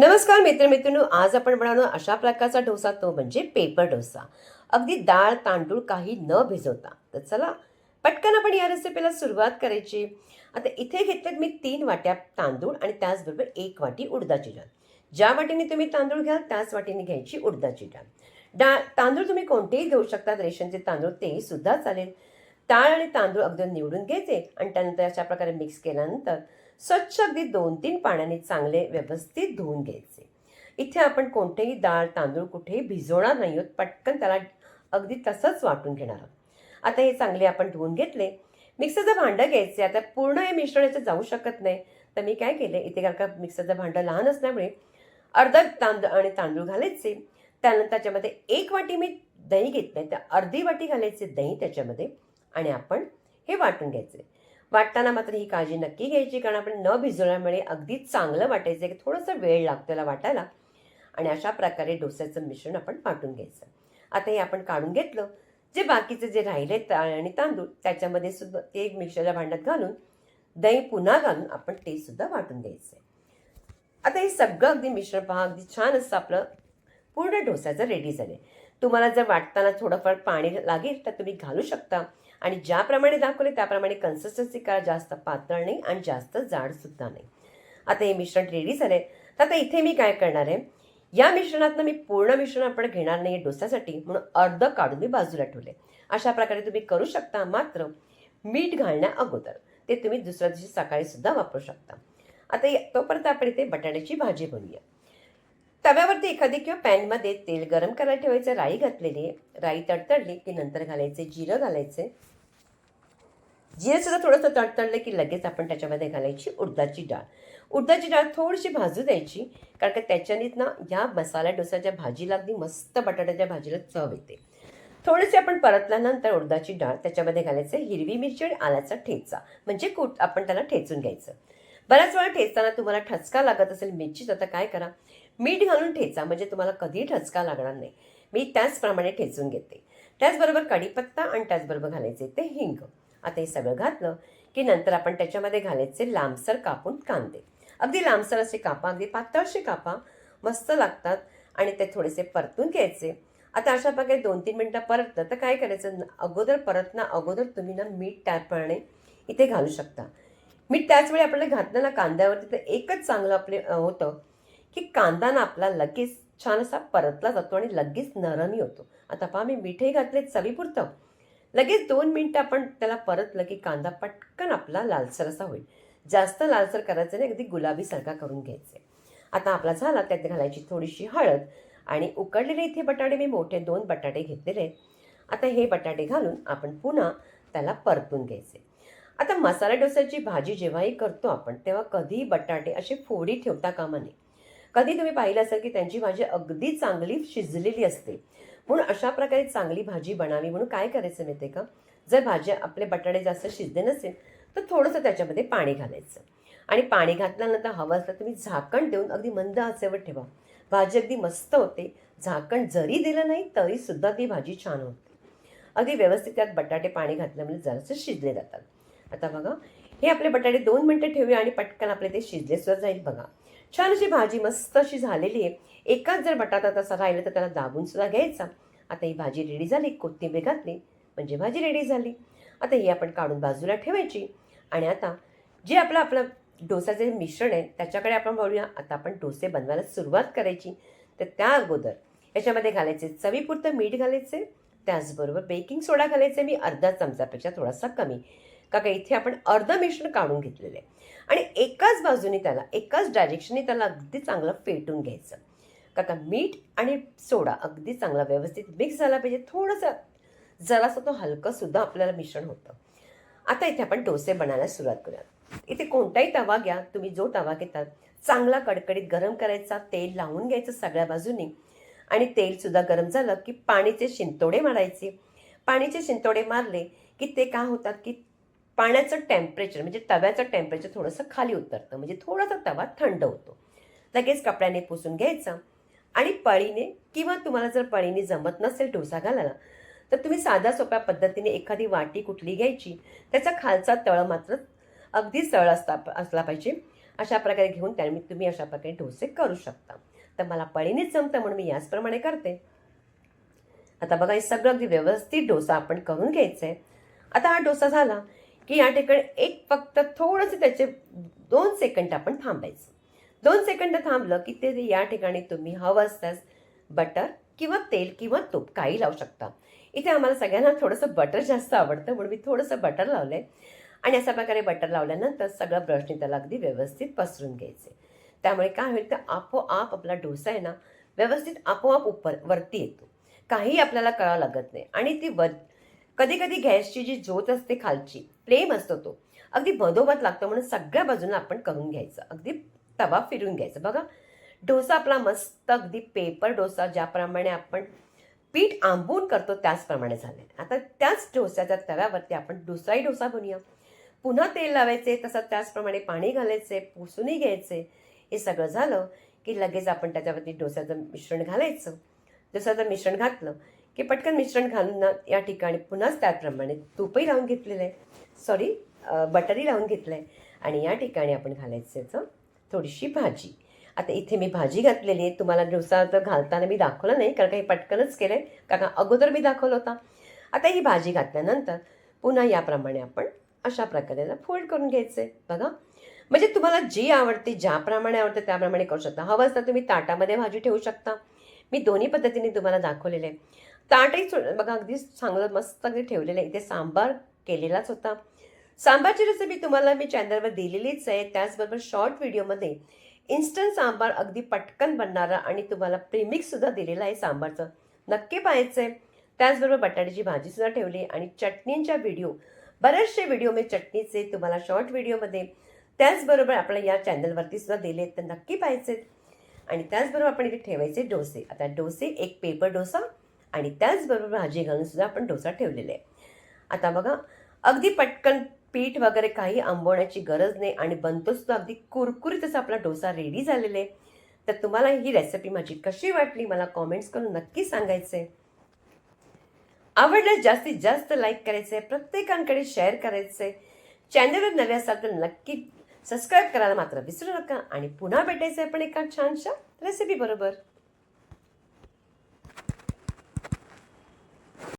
नमस्कार मित्रमित्रांनो. आज आपण बनवणार अशा प्रकारचा डोसा. तो म्हणजे पेपर डोसा. अगदी डाळ तांदूळ काही न भिजवता. तर चला पटकन आपण या रेसिपीला सुरुवात करायची. आता इथे घेतलेत मी तीन वाट्या तांदूळ आणि त्याचबरोबर एक वाटी उडदाची डाळ. ज्या वाटीने तुम्ही तांदूळ घ्याल त्याच वाटीने घ्यायची उडदाची डाळ. डाळ तांदूळ तुम्ही कोणतेही घेऊ शकता. रेशनचे तांदूळ तेही सुद्धा चालेल. डाळ आणि तांदूळ अगदी निवडून घ्यायचे आणि त्यानंतर अशा प्रकारे मिक्स केल्यानंतर स्वच्छ अगदी दोन तीन पाण्याने चांगले व्यवस्थित धुवून घ्यायचे. इथे आपण कोणतेही डाळ तांदूळ कुठेही भिजवणार नाही आहोत. पटकन त्याला अगदी तसंच वाटून घेणार आहोत. आता हे चांगले आपण धुवून घेतले. मिक्सरचं भांडं घ्यायचे. आता पूर्ण हे मिश्रण याचं जाऊ शकत नाही. तर मी काय केले? इथे कारण का मिक्सरचं भांडं लहान असल्यामुळे अर्धा तांदूळ आणि तांदूळ घालायचे. त्यानंतर त्याच्यामध्ये एक वाटी मी दही घेतले तर अर्धी वाटी घालायचे दही त्याच्यामध्ये आणि आपण हे वाटून घ्यायचे. वाटताना मात्र ही काळजी नक्की घ्यायची कारण आपण न भिजवल्यामुळे अगदी चांगलं वाटायचं की थोडंसं वेळ लागतो त्याला वाटायला. आणि अशा प्रकारे डोस्याचं मिश्रण आपण वाटून घ्यायचं. आता हे आपण काढून घेतलं. जे बाकीचे जे राहिले ताळ आणि तांदूळ त्याच्यामध्ये सुद्धा ते मिक्सरच्या भांड्यात घालून दही पुन्हा घालून आपण ते सुद्धा वाटून द्यायचं आता हे सगळं अगदी मिश्रण पहा अगदी छान असं आपलं पूर्ण डोस्याचं रेडी झाले तुम्हाला जर वाटताना थोडंफार पाणी लागेल तर तुम्ही घालू शकता. आणि ज्याप्रमाणे दाखवले त्याप्रमाणे कन्सिस्टन्सी करा जास्त पातळ नाही आणि जास्त जाडसुद्धा नाही. आता हे मिश्रण रेडी झाले तर आता इथे मी काय करणार आहे? या मिश्रणातनं मी पूर्ण मिश्रण आपण घेणार नाही डोस्यासाठी म्हणून अर्ध काढून मी बाजूला ठेवले अशा प्रकारे तुम्ही करू शकता मात्र मीठ घालण्या अगोदर. ते तुम्ही दुसऱ्या दिवशी सकाळीसुद्धा वापरू शकता. आता या- तोपर्यंत आपण इथे बटाट्याची भाजी बनवूया. तव्यावरती एखादी किंवा पॅनमध्ये तेल गरम करायला ठेवायचं राई घातलेली आहे. राई तडतडली की नंतर घालायचे जिरं घालायचे. जिरंसुद्धा थोडंसं तडतडलं की लगेच आपण त्याच्यामध्ये घालायची उडदाची डाळ. उडदाची डाळ थोडीशी भाजू द्यायची कारण का त्याच्यानीच ना या मसाला डोसाच्या भाजीला अगदी मस्त बटाट्याच्या भाजीला चव येते. थोडेसे आपण परतल्यानंतर उडदाची डाळ त्याच्यामध्ये घालायचं हिरवी मिरची आणि आल्याचा ठेचा. म्हणजे कूट आपण त्याला ठेचून घ्यायचं. बऱ्याच वेळा ठेचताना तुम्हाला ठसका लागत असेल मिरचीच आता काय करा? मीठ घालून ठेचा म्हणजे तुम्हाला कधीही ठचका लागणार नाही. मी त्याचप्रमाणे ठेचून घेते. त्याचबरोबर कढीपत्ता आणि त्याचबरोबर घालायचे ते हिंग. आता हे सगळं घातलं की नंतर आपण त्याच्यामध्ये घालायचे लांबसर कापून कांदे. अगदी लांबसर असे कापा अगदी पातळशी कापा. मस्त लागतात आणि ते थोडेसे परतून घ्यायचे. आता अशा प्रकारे दोन तीन मिनटं परतलं तर काय करायचं? अगोदर परतना अगोदर तुम्ही ना मीठ त्याप्रमाणे इथे घालू शकता. मीठ त्याचवेळी आपल्याला घातलं ना कांद्यावरती तर एकच चांगलं आपले होतं. की कांदा ना आपला लगेच छान असा परतला जातो आणि लगेच नरमी होतो आता पहा मी मिठे घातले चवीपुरतं. लगेच दोन मिनटं आपण त्याला परतलं की कांदा पटकन आपला लालसर असा होईल. जास्त लालसर करायचं नाही अगदी गुलाबीसारखा करून घ्यायचे आता आपला झाला त्यात घालायची थोडीशी हळद आणि उकडलेले इथे बटाटे मी मोठे दोन बटाटे घेतलेले आहेत. आता हे बटाटे घालून आपण पुन्हा त्याला परतून घ्यायचे आता मसाला डोस्याची भाजी जेव्हाही करतो आपण तेव्हा कधीही बटाटे असे फोडी ठेवता कामा नये. कधी तुम्ही पाहिलं असेल की त्यांची भाजी अगदी चांगली शिजलेली असते. म्हणून अशा प्रकारे चांगली भाजी बनावी म्हणून काय करायचं माहिती का? जर भाज्या आपले बटाटे जास्त शिजले नसेल तर थोडंसं त्याच्यामध्ये पाणी घालायचं. आणि पाणी घातल्यानंतर हवं असलं तुम्ही झाकण देऊन अगदी मंद आचेवर ठेवा. भाजी अगदी मस्त होते. झाकण जरी दिलं नाही तरी सुद्धा ती भाजी छान होते. अगदी व्यवस्थित त्यात बटाटे पाणी घातल्यामुळे म्हणजे जरासे शिजले जातात. आता बघा हे आपले बटाटे दोन मिनटं ठेवूया आणि पटकन आपले ते शिजले सुद्धा जाईल बघा. छान अशी भाजी मस्त अशी झालेली आहे. एकाच जर बटाटा तसा राहिला तर त्याला दाबून सुद्धा घ्यायचा. आता ही भाजी रेडी झाली कोथिंबीर घातली म्हणजे भाजी रेडी झाली. आता ही आपण काढून बाजूला ठेवायची. आणि आता जे आपलं आपलं डोसाचे जे मिश्रण आहे त्याच्याकडे आपण बघूया आता आपण डोसे बनवायला सुरुवात करायची. तर त्या अगोदर याच्यामध्ये घालायचे चवीपुरतं मीठ घालायचे. त्याचबरोबर बेकिंग सोडा घालायचे. मी अर्धा चमचापेक्षा थोडासा कमी. का काय इथे आपण अर्ध मिश्रण काढून घेतलेलं आहे. आणि एकाच बाजूने त्याला एकाच डायरेक्शनने त्याला अगदी चांगलं फेटून घ्यायचं. काका मीठ आणि सोडा अगदी चांगला व्यवस्थित मिक्स झाला पाहिजे. थोडंसं जरासं तो हलकं सुद्धा आपल्याला मिश्रण होतं. आता इथे आपण डोसे बनायला सुरुवात करूया इथे कोणताही तवा घ्या. तुम्ही जो तवा घेतात चांगला कडकडीत गरम करायचा तेल लावून घ्यायचं सगळ्या बाजूनी. आणि तेलसुद्धा गरम झालं की पाणीचे शिंतोडे मारायचे. पाणीचे शिंतोडे मारले की ते का होतात? की पाण्याचं टेम्परेचर म्हणजे तव्याचं टेम्परेचर थोडंसं खाली उतरतं. म्हणजे थोडासा तवा थंड होतो. लगेच कपड्याने पुसून घ्यायचा आणि पळीने किंवा तुम्हाला जर पळीने जमत नसेल डोसा घालायला तर तुम्ही साध्या सोप्या पद्धतीने एखादी वाटी कुठली घ्यायची त्याचा खालचा तळ मात्र अगदी सरळ असता असला पाहिजे. अशा प्रकारे घेऊन त्याने तुम्ही अशा प्रकारे डोसे करू शकता. तर मला पळीनेच जमतं म्हणून मी याचप्रमाणे करते. आता बघा हे सगळं अगदी व्यवस्थित डोसा आपण करून घ्यायचं आहे आता हा डोसा झाला. की या ठिकाणी एक फक्त थोडंसं त्याचे दोन सेकंड आपण थांबायचं. दोन सेकंड थांबलं की ते या ठिकाणी तुम्ही हवं असल्यास बटर किंवा तेल किंवा तूप काही लावू शकता. इथे आम्हाला सगळ्यांना थोडंसं बटर जास्त आवडतं म्हणून मी थोडंसं बटर लावलं आहे आणि अशा प्रकारे बटर लावल्यानंतर सगळं ब्रशने त्याला अगदी व्यवस्थित पसरून घ्यायचे. त्यामुळे काय होईल तर आपोआप आपला डोसा आहे ना व्यवस्थित आपोआप उपर वरती येतो. काही आपल्याला कळावं लागत नाही. आणि ती वर कधी कधी गॅसची जी ज्योत असते खालची फ्लेम असतो तो. अगदी मधोमध लागतो म्हणून सगळ्या बाजूला आपण करून घ्यायचं. अगदी तवा फिरून घ्यायचं. बघा डोसा आपला मस्त अगदी पेपर डोसा ज्याप्रमाणे आपण पीठ आंबून करतो त्याचप्रमाणे झाले आता त्याच डोस्याच्या तव्यावरती आपण दुसराही डोसा बनूया पुन्हा तेल लावायचे तसं त्याचप्रमाणे पाणी घालायचे पुसूनही घ्यायचे. हे सगळं झालं की लगेच आपण त्याच्यावरती डोस्याचं मिश्रण घालायचं. डोस्याचं मिश्रण घातलं की पटकन मिश्रण घालून ना या ठिकाणी पुन्हाच त्याप्रमाणे तूपही लावून घेतलेलं आहे. सॉरी बटरही लावून घेतलं आहे. आणि या ठिकाणी आपण घालायचं याचं थोडीशी भाजी. आता इथे मी भाजी घातलेली आहे. तुम्हाला डोसा तर घालताना मी दाखवलं नाही कारण काही पटकनच केलं आहे कारण अगोदर मी दाखवलं होता. आता ही भाजी घातल्यानंतर पुन्हा याप्रमाणे आपण अशा प्रकारेला फोल्ड करून घ्यायचे बघा. म्हणजे तुम्हाला जी आवडते ज्याप्रमाणे आवडते त्याप्रमाणे करू शकता. हवं असतं तुम्ही ताटामध्ये भाजी ठेवू शकता. मी दोन्ही पद्धतीने तुम्हाला दाखवलेले आहे. ताटही सो- बघा अगदी चांगलं मस्त अगदी ठेवलेलं आहे. इथे सांबार केलेलाच होता. सांबारची रेसिपी तुम्हाला मी चॅनलवर दिलेलीच आहे. त्याचबरोबर शॉर्ट व्हिडिओमध्ये इन्स्टंट सांबार अगदी पटकन बनणारा आणि तुम्हाला प्रीमिक्ससुद्धा दिलेला आहे सांबारचं. नक्की पाहायचं आहे त्याचबरोबर बटाट्याची भाजीसुद्धा ठेवली आणि चटणींच्या व्हिडिओ बरेचसे व्हिडिओ मी चटणीचे तुम्हाला शॉर्ट व्हिडिओमध्ये त्याचबरोबर आपल्या या चॅनलवरती सुद्धा दिले तर नक्की पाहायचे आणि त्याचबरोबर आपण इथे ठेवायचे डोसे. आता डोसे एक पेपर डोसा आणि त्याचबरोबर भाजी घालून सुद्धा आपण डोसा ठेवलेला आहे. आता बघा अगदी पटकन पीठ वगैरे काही आंबवण्याची गरज नाही आणि बनतो सुद्धा अगदी कुरकुरीतच आपला डोसा रेडी झालेला आहे. तर तुम्हाला ही रेसिपी माझी कशी वाटली मला कॉमेंट्स करून नक्की सांगायचं आहे. आवडल्यास जास्तीत जास्त लाईक करायचं आहे प्रत्येकांकडे शेअर करायचं आहे. चॅनलवर नवे असाल तर नक्की सबस्क्राईब करायला मात्र विसरू नका आणि पुन्हा भेटायचं आहे पण एका छानशा रेसिपी बरोबर.